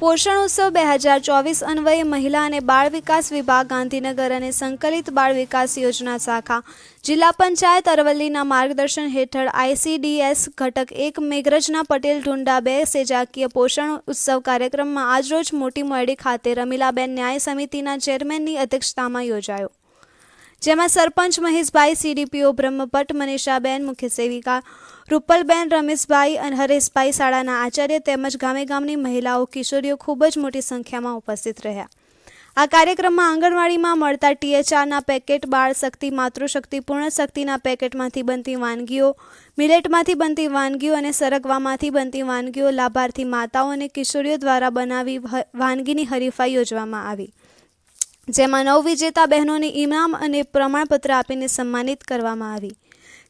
પોષણ ઉત્સવ બે હજાર ચોવીસ અન્વયે મહિલા અને બાળ વિકાસ વિભાગ, ગાંધીનગર અને સંકલિત બાળ વિકાસ યોજના શાખા, જિલ્લા પંચાયત અરવલ્લીના માર્ગદર્શન હેઠળ આઈસીડીએસ ઘટક એક મેઘરજના પટેલ ઢુંડા બે સેજાકીય પોષણ ઉત્સવ કાર્યક્રમમાં આજરોજ મોટી મોયડી ખાતે રમીલાબેન ન્યાય સમિતિના ચેરમેનની અધ્યક્ષતામાં યોજાયો. જેમાં સરપંચ મહેશભાઈ સીડીપીઓ બ્રહ્મભટ્ટ, મનીષાબેન મુખ્ય સેવિકા રૂપલબેન, રમેશભાઈ અને હરેશભાઈ શાળાના આચાર્ય તેમજ ગામે ગામની મહિલાઓ, કિશોરીઓ ખૂબ જ મોટી સંખ્યામાં ઉપસ્થિત રહ્યા. આ કાર્યક્રમમાં આંગણવાડીમાં મળતા ટીએચઆરના પેકેટ બાળ શક્તિ માતૃશક્તિ પૂર્ણ શક્તિના પેકેટમાંથી બનતી વાનગીઓ, મિલેટમાંથી બનતી વાનગીઓ અને સરગવામાંથી બનતી વાનગીઓ લાભાર્થી માતાઓ અને કિશોરીઓ દ્વારા બનાવી વાનગીની હરીફાઈ યોજવામાં આવી. જેમાં નવ વિજેતા બહેનોને ઇનામ અને પ્રમાણપત્ર આપીને સન્માનિત કરવામાં આવી.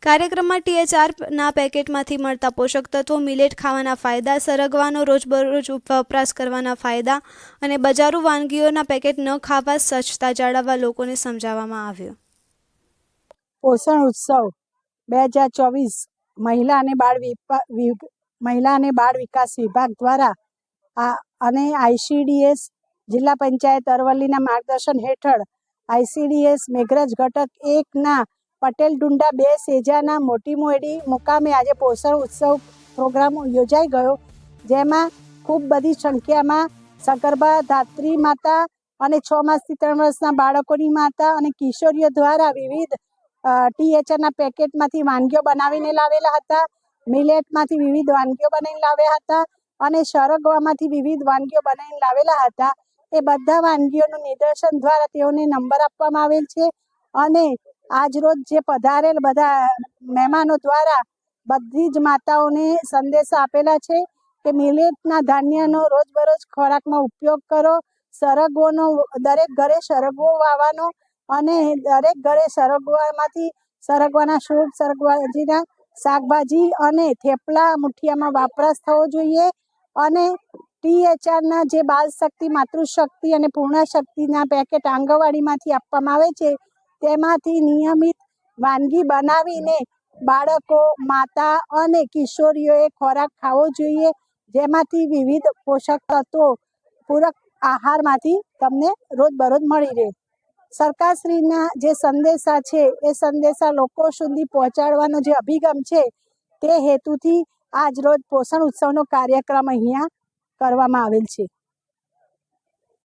કાર્યક્રમમાં ટીએચઆર ના પેકેટમાંથી મળતા પોષક તત્વો મિલેટ ખાવાના ફાયદા, સરગવાનો રોજબરોજ વપરાશ કરવાના ફાયદા અને બજારુ વાનગીઓના પેકેટ ન ખાવા સ્વચ્છતા જાળવવા લોકોને સમજાવવામાં આવ્યું. પોષણ ઉત્સવ બે હજાર ચોવીસ મહિલા અને બાળ મહિલા અને બાળ વિકાસ વિભાગ દ્વારા આ, અને આઈસીડીએસ જિલ્લા પંચાયત અરવલ્લીના માર્ગદર્શન હેઠળ આઈસીડીએસ મેઘરજ ઘટક એકના પટેલ ડુંડા બે સેજાના મોટી મોડી મુકામે આજે પોષણ ઉત્સવ પ્રોગ્રામ યોજાઈ ગયો, જેમાં ખૂબ બધી સંખ્યામાં સગર્ભા ધાત્રી માતા અને છ માસથી ત્રણ વર્ષના બાળકોની માતા અને કિશોરીઓ દ્વારા વિવિધ ટીએચઆરના પેકેટમાંથી વાનગીઓ બનાવીને લાવેલા હતા, મિલેટમાંથી વિવિધ વાનગીઓ બનાવીને લાવ્યા હતા અને સરગવામાંથી વિવિધ વાનગીઓ બનાવીને લાવેલા હતા. એ બધા વાનગીઓનું નિદર્શન દ્વારા તેઓને નંબર આપવામાં આવેલ છે અને આજરોજ જે પધારેલ બધા મહેમાનો દ્વારા બધી જ માતાઓને સંદેશા આપેલા છે કે મિલેટના ધાન્યનો રોજબરોજ ખોરાકમાં ઉપયોગ કરો સરગવોનો દરેક ઘરે સરગવો વાવવાનો અને દરેક ઘરે સરગવામાંથી સરગવાના શુભ સરગવાજીના શાકભાજી અને થેપલા મુઠિયામાં વપરાશ થવો જોઈએ અને ટીએચઆરના જે બાલ શક્તિ માતૃશક્તિ અને પૂર્ણ શક્તિના પેકેટ આંગણવાડીમાંથી આપવામાં આવે છે તેમાંથી નિયમિત વાનગી બનાવીને બાળકો, માતા અને કિશોરીઓએ ખોરાક ખાવો જોઈએ. જેમાંથી વિવિધ પોષક તત્વો, પૂરક આહારમાંથી તમને રોજબરોજ મળી રહે. સરકારશ્રીના જે સંદેશા છે, એ સંદેશા લોકો સુધી પહોંચાડવાનો જે અભિગમ છે, તે હેતુથી આજ રોજ પોષણ ઉત્સવનો કાર્યક્રમ અહીંયા કરવામાં આવેલ છે.